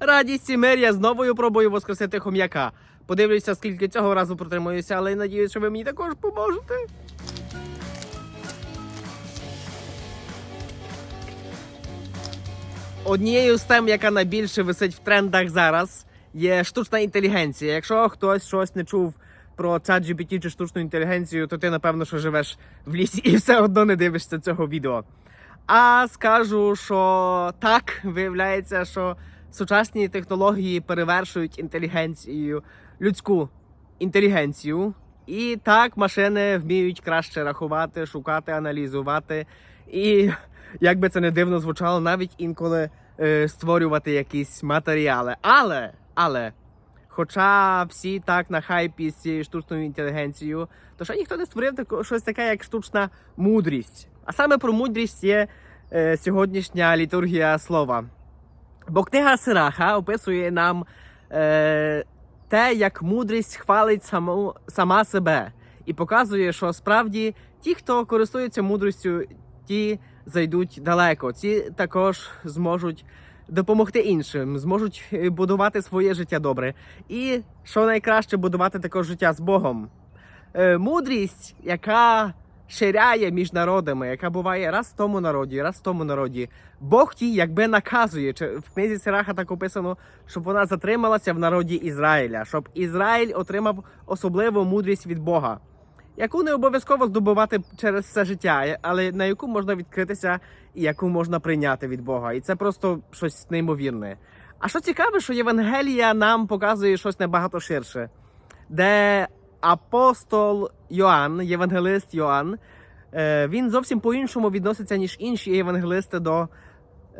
Радість і мир, я знову пробую воскресити хом'яка. Подивлюся, скільки цього разу протримуюся, але надіюсь, що ви мені також поможете. Однією з тем, яка найбільше висить в трендах зараз, є штучна інтелігенція. Якщо хтось щось не чув про ChatGPT чи штучну інтелігенцію, то ти напевно що живеш в лісі і все одно не дивишся цього відео. А скажу, що так, виявляється, що сучасні технології перевершують інтелігенцію, людську інтелігенцію. І так машини вміють краще рахувати, шукати, аналізувати. І як би це не дивно звучало, навіть інколи е, створювати якісь матеріали. Але, але, хоча всі так на хайпі з цією штучною інтелігенцією, то ще ніхто не створив тако, щось таке, як штучна мудрість. А саме про мудрість є е, сьогоднішня літургія слова. Бо книга Сираха описує нам е, те, як мудрість хвалить саму, сама себе, і показує, що справді ті, хто користується мудрістю, ті зайдуть далеко, ті також зможуть допомогти іншим, зможуть е, будувати своє життя добре. І що найкраще будувати також життя з Богом. Е, мудрість, яка ширяє між народами, яка буває раз в тому народі, раз в тому народі. Бог ті якби наказує. Чи в книзі Сираха так описано, щоб вона затрималася в народі Ізраїля, щоб Ізраїль отримав особливу мудрість від Бога, яку не обов'язково здобувати через все життя, але на яку можна відкритися і яку можна прийняти від Бога. І це просто щось неймовірне. А що цікаве, що Євангелія нам показує щось набагато ширше, де апостол Йоанн, євангелист Йоанн, е, він зовсім по-іншому відноситься, ніж інші євангелисти до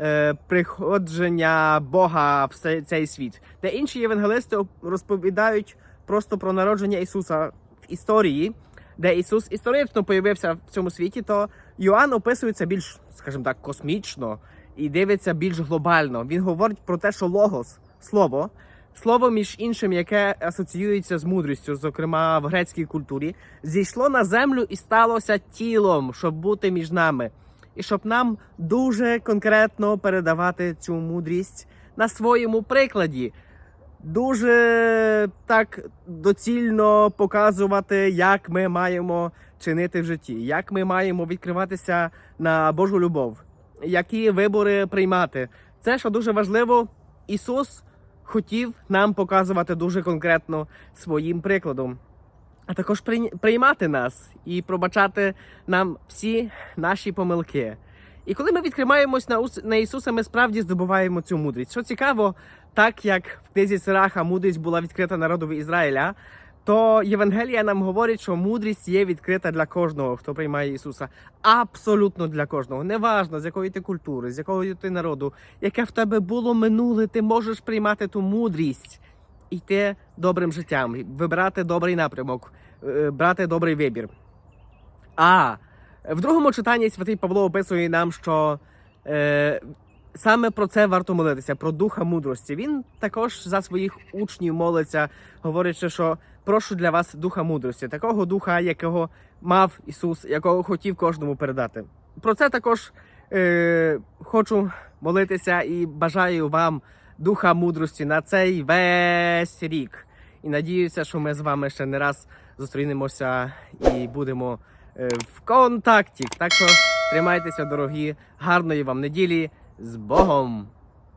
е, приходження Бога в цей- цей світ. Де інші євангелисти розповідають просто про народження Ісуса в історії, де Ісус історично появився в цьому світі, то Йоанн описується більш, скажімо так, космічно і дивиться більш глобально. Він говорить про те, що логос, слово, слово між іншим, яке асоціюється з мудрістю, зокрема в грецькій культурі, зійшло на землю і сталося тілом, щоб бути між нами, і щоб нам дуже конкретно передавати цю мудрість на своєму прикладі. Дуже так доцільно показувати, як ми маємо чинити в житті, як ми маємо відкриватися на Божу любов, які вибори приймати. Це що дуже важливо, Ісус хотів нам показувати дуже конкретно своїм прикладом, а також приймати нас і пробачати нам всі наші помилки. І коли ми відкриваємось на, Ус- на Ісуса, ми справді здобуваємо цю мудрість. Що цікаво, так як в книзі Сираха мудрість була відкрита народові Ізраїля, то Євангелія нам говорить, що мудрість є відкрита для кожного, хто приймає Ісуса. Абсолютно для кожного. Неважно, з якої ти культури, з якого ти народу, яке в тебе було минуле, ти можеш приймати ту мудрість йти добрим життям, вибирати добрий напрямок, е, брати добрий вибір. А в другому читанні святий Павло описує нам, що е, саме про це варто молитися, про духа мудрості. Він також за своїх учнів молиться, говорячи, що прошу для вас духа мудрості, такого духа, якого мав Ісус, якого хотів кожному передати. Про це також е, хочу молитися і бажаю вам духа мудрості на цей весь рік. І надіюся, що ми з вами ще не раз зустрінемося і будемо е, в контакті. Так що тримайтеся, дорогі, гарної вам неділі з Богом!